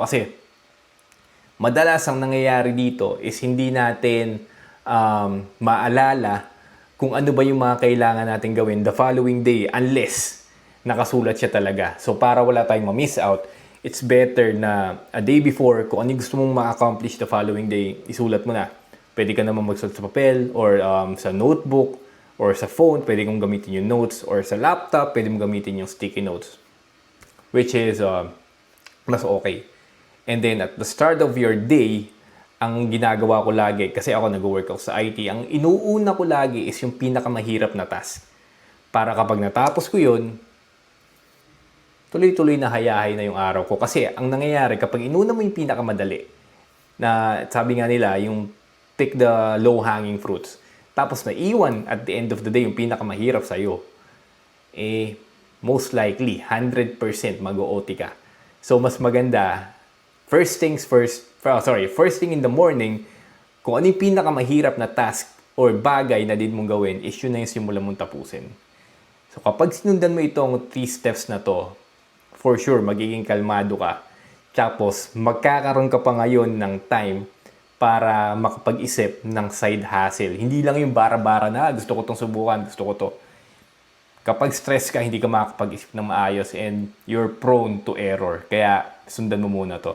Kasi madalas ang nangyayari dito is hindi natin um, maalala kung ano ba yung mga kailangan natin gawin the following day unless nakasulat siya talaga. So para wala tayong ma-miss out, it's better na a day before, kung ano gusto mong ma-accomplish the following day, isulat mo na. Pwede ka naman magsulat sa papel or um, sa notebook or sa phone, pwede kong gamitin yung notes or sa laptop, pwede mong gamitin yung sticky notes which is um, mas okay. And then at the start of your day, ang ginagawa ko lagi, kasi ako nag-work ako sa IT, ang inuuna ko lagi is yung pinakamahirap na task. Para kapag natapos ko yun, tuloy-tuloy na hayahay na yung araw ko. Kasi ang nangyayari, kapag inuna mo yung pinakamadali, na sabi nga nila, yung pick the low-hanging fruits, tapos naiwan at the end of the day yung pinakamahirap sa'yo, eh, most likely, 100% mag-OT ka. So, mas maganda, first things first, oh, sorry, first thing in the morning, kung ano yung pinakamahirap na task or bagay na din mong gawin, is yun na yung simulan mong tapusin. So, kapag sinundan mo itong three steps na to, for sure, magiging kalmado ka. Tapos, magkakaroon ka pa ngayon ng time para makapag-isip ng side hustle. Hindi lang yung bara-bara na, "Ah, gusto ko tong subukan, gusto ko to kapag stress ka, hindi ka makakapag-isip ng maayos and you're prone to error. Kaya sundan mo muna to.